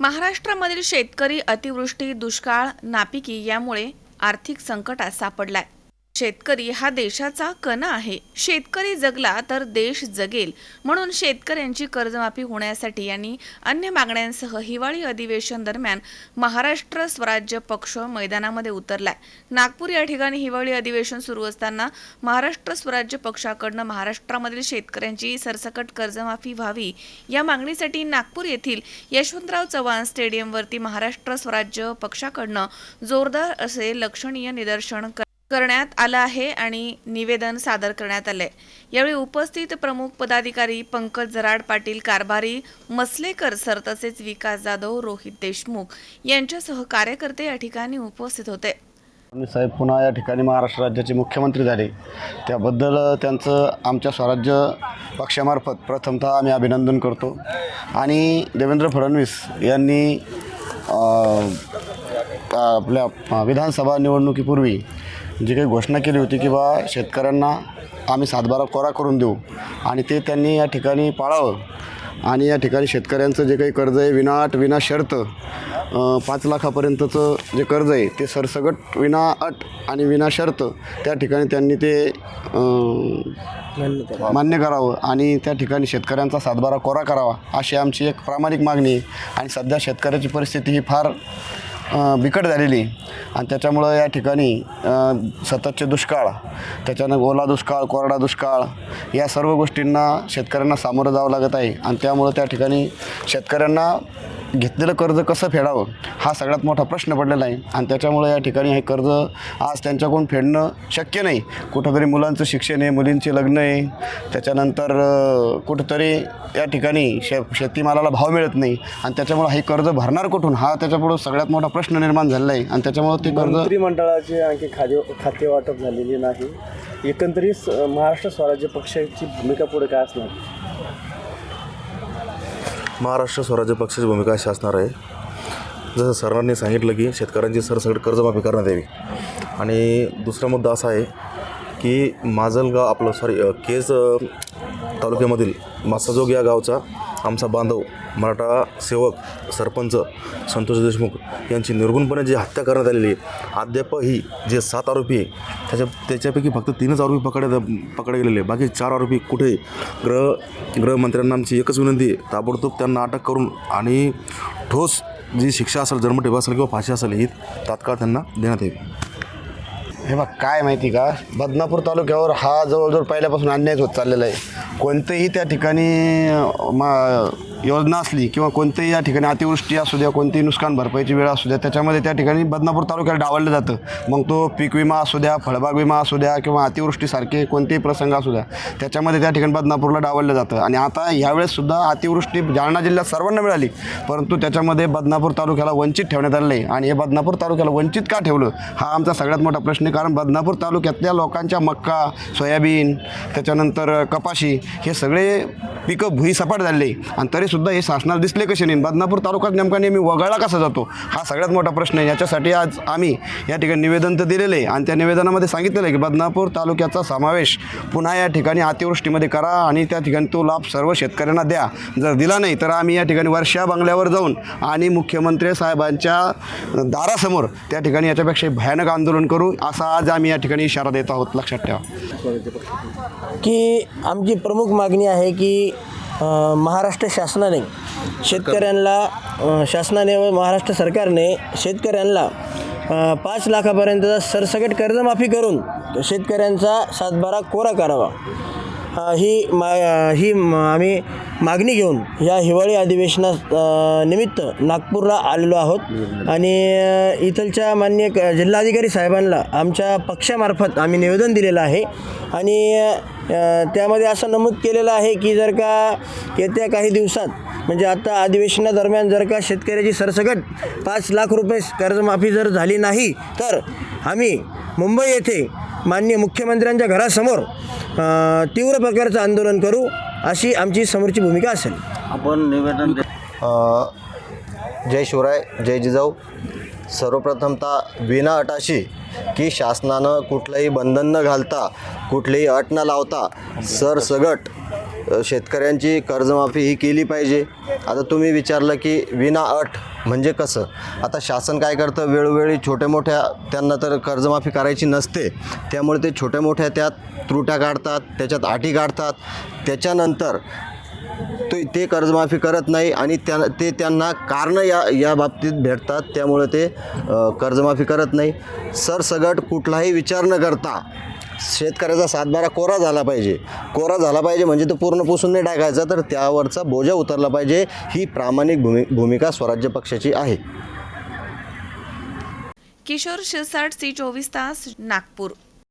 महाराष्ट्रामधील शेतकरी अतिवृष्टी दुष्काळ नापिकी यामुळे आर्थिक संकटात सापडलाय. शेतकरी हा देशाचा कणा आहे. शेतकरी जगला तर देश जगेल. म्हणून शेतकऱ्यांची कर्जमाफी होण्यासाठी आणि अन्य मागण्यांसह हिवाळी अधिवेशन दरम्यान महाराष्ट्र स्वराज्य पक्ष मैदानामध्ये उतरलाय. नागपूर या ठिकाणी हिवाळी अधिवेशन सुरू असताना महाराष्ट्र स्वराज्य पक्षाकडनं महाराष्ट्रामधील शेतकऱ्यांची सरसकट कर्जमाफी व्हावी या मागणीसाठी नागपूर येथील यशवंतराव चव्हाण स्टेडियमवरती महाराष्ट्र स्वराज्य पक्षाकडनं जोरदार असे लक्षणीय निदर्शन कर- करण्यात आलं आहे आणि निवेदन सादर करण्यात आलंय. यावेळी उपस्थित प्रमुख पदाधिकारी पंकज जराड पाटील कारभारी मसलेकर सर तसेच विकास जाधव रोहित देशमुख यांच्यासह कार्यकर्ते या ठिकाणी उपस्थित होते. साहेब पुन्हा या ठिकाणी महाराष्ट्र राज्याचे मुख्यमंत्री झाले. त्याबद्दल त्यांचं आमच्या स्वराज्य पक्षामार्फत प्रथमतः आम्ही अभिनंदन करतो. आणि देवेंद्र फडणवीस यांनी आपल्या विधानसभा निवडणुकीपूर्वी जी काही घोषणा केली होती की बा शेतकऱ्यांना आम्ही सातबारा कोरा करून देऊ आणि ते त्यांनी या ठिकाणी पाळावं. आणि या ठिकाणी शेतकऱ्यांचं जे काही कर्ज आहे विनाअट विना शर्त पाच लाखापर्यंतचं जे कर्ज आहे ते सरसगट विना अट आणि विना शर्त त्या ठिकाणी त्यांनी ते मान्य करावं आणि त्या ठिकाणी शेतकऱ्यांचा सातबारा कोरा करावा अशी आमची एक प्रामाणिक मागणी आहे. आणि सध्या शेतकऱ्याची परिस्थिती ही फार बिकट झालेली. आणि त्याच्यामुळं या ठिकाणी सततचे दुष्काळ त्याच्यानं ओला दुष्काळ कोरडा दुष्काळ या सर्व गोष्टींना शेतकऱ्यांना सामोरं जावं लागत आहे. आणि त्यामुळं त्या ठिकाणी शेतकऱ्यांना घेतलेलं कर्ज कसं फेडावं? हा सगळ्यात मोठा प्रश्न पडलेला आहे. आणि त्याच्यामुळं या ठिकाणी हे कर्ज आज त्यांच्याकडून फेडणं शक्य नाही. कुठंतरी मुलांचं शिक्षण आहे मुलींचे लग्न आहे. त्याच्यानंतर कुठंतरी या ठिकाणी शे शेतीमालाला भाव मिळत नाही. आणि त्याच्यामुळं हे कर्ज भरणार कुठून? हा त्याच्यापुढं सगळ्यात मोठा प्रश्न निर्माण झालेला आहे. आणि त्याच्यामुळं ते कर्ज मंडळाचे आणखी खाते खाते वाटप झालेली नाही. एकंदरीत महाराष्ट्र स्वराज्य पक्षाची भूमिका पुढे काय असणार? महाराष्ट्र स्वराज्य पक्षाची भूमिका अशी असणार आहे. जसं सरांनी सांगितलं की शेतकऱ्यांची सरसकट कर्जमाफी करण्यात यावी. आणि दुसरा मुद्दा असा आहे की माजलगाव आपलं सॉरी केज तालुक्यामधील मासाजोग या गावचा आमचा बांधव मराठा सेवक सरपंच संतोष देशमुख यांची निर्गुणपणे जी हत्या करण्यात आलेली आहे अद्यापही जे सात आरोपी आहे त्याच्या त्याच्यापैकी फक्त तीनच आरोपी पकड पकडले गेलेले बाकी चार आरोपी कुठे गृह गृहमंत्र्यांना आमची एकच विनंती आहे ताबडतोब त्यांना अटक करून आणि ठोस जी शिक्षा असेल जन्मठेप असेल किंवा फाशी असेल ही तात्काळ त्यांना देण्यात यावी. हे बघ काय माहिती का? बदनापूर तालुक्यावर हा जवळजवळ पहिल्यापासून अन्यायच होत चाललेला आहे. कोणतंही त्या ठिकाणी मा योजना असली किंवा कोणतेही या ठिकाणी अतिवृष्टी असू द्या कोणतीही नुकसान भरपाईची वेळ असू द्या त्याच्यामध्ये त्या ठिकाणी बदनापूर तालुक्याला डावललं जातं. मग तो पीक विमा असू द्या फळबाग विमा असू द्या किंवा अतिवृष्टीसारखे कोणतेही प्रसंग असू द्या त्याच्यामध्ये त्या ठिकाणी बदनापूरला डावललं जातं. आणि आता ह्यावेळेससुद्धा अतिवृष्टी जालना जिल्ह्यात सर्वांना मिळाली परंतु त्याच्यामध्ये बदनापूर तालुक्याला वंचित ठेवण्यात आलं आहे आणि हे बदनापूर तालुक्याला वंचित का ठेवलं? हा आमचा सगळ्यात मोठा प्रश्न आहे. कारण बदनापूर तालुक्यातल्या लोकांच्या मक्का सोयाबीन त्याच्यानंतर कपाशी हे सगळे पिकं भुईसपाट झालेले आणि तरी सुद्धा हे शासनाला दिसले कसे नाही? बदनापूर तालुक्यात नेमका नेहमी वगळला कसा जातो? हा सगळ्यात मोठा प्रश्न आहे. याच्यासाठी आज आम्ही या ठिकाणी निवेदन तर दिलेलं आहे आणि त्या निवेदनामध्ये सांगितलेलं आहे की बदनापूर तालुक्याचा समावेश पुन्हा या ठिकाणी अतिवृष्टीमध्ये करा आणि त्या ठिकाणी तो लाभ सर्व शेतकऱ्यांना द्या. जर दिला नाही तर आम्ही या ठिकाणी वर्षा बंगल्यावर जाऊन आणि मुख्यमंत्री साहेबांच्या दारासमोर त्या ठिकाणी याच्यापेक्षा भयानक आंदोलन करू असा आज आम्ही या ठिकाणी इशारा देत आहोत. लक्षात ठेवा. की आमची प्रमुख मागणी आहे की महाराष्ट्र शासनाने शेतकऱ्यांना शासनाने व महाराष्ट्र सरकारने शेतकऱ्यांना पाच लाखापर्यंतचा सरसकट कर्जमाफी करून शेतकऱ्यांचा सातबारा कोरा करावा. ही मा ही आम्ही मागणी घेऊन या हिवाळी अधिवेशना निमित्त नागपूरला आलेलो आहोत. आणि इथलच्या मान्य जिल्हाधिकारी साहेबांना आमच्या पक्षामार्फत आम्ही निवेदन दिलेलं आहे. आणि त्यामध्ये असं नमूद केलेलं आहे की जर का येत्या काही दिवसात म्हणजे आता अधिवेशनादरम्यान जर का शेतकऱ्याची सरसकट पाच लाख रुपये कर्जमाफी जर झाली नाही तर आम्ही मुंबई येथे माननीय मुख्यमंत्र्यांच्या घरासमोर तीव्र प्रकारचं आंदोलन करू. अशी आमची समोरची भूमिका असेल. अ, जय शिवराय जय जिजाऊ. सर्वप्रथमतः विना अटाशी की शासनानं कुठलंही बंधन न घालता कुठलीही अट न लावता सरसगट शेतकऱ्यांची कर्जमाफी ही केली पाहिजे. आता तुम्ही विचारलं की विना अट म्हणजे कसं? आता शासन काय करतं? वेळोवेळी छोट्या मोठ्या त्यांना तर कर्जमाफी करायची नसते. त्यामुळे ते छोट्या मोठ्या त्यात त्रुट्या काढतात त्याच्यात अटी काढतात त्याच्यानंतर ते ते कर्जमाफी करत नाही आणि त्या ते त्यांना कारणं या या बाबतीत भेटतात. त्यामुळे ते कर्जमाफी करत नाही. सरसगट कुठलाही विचार न करता शेतकऱ्याचा सातबारा कोरा झाला पाहिजे. कोरा झाला पाहिजे म्हणजे तो पूर्ण पुसून नाही टाकायचा तर त्यावरचा बोजा उतरला पाहिजे. ही प्रामाणिक भूमि भूमिका स्वराज्य पक्षाची आहे. किशोर शिरसाट सी चोवीस तास नागपूर.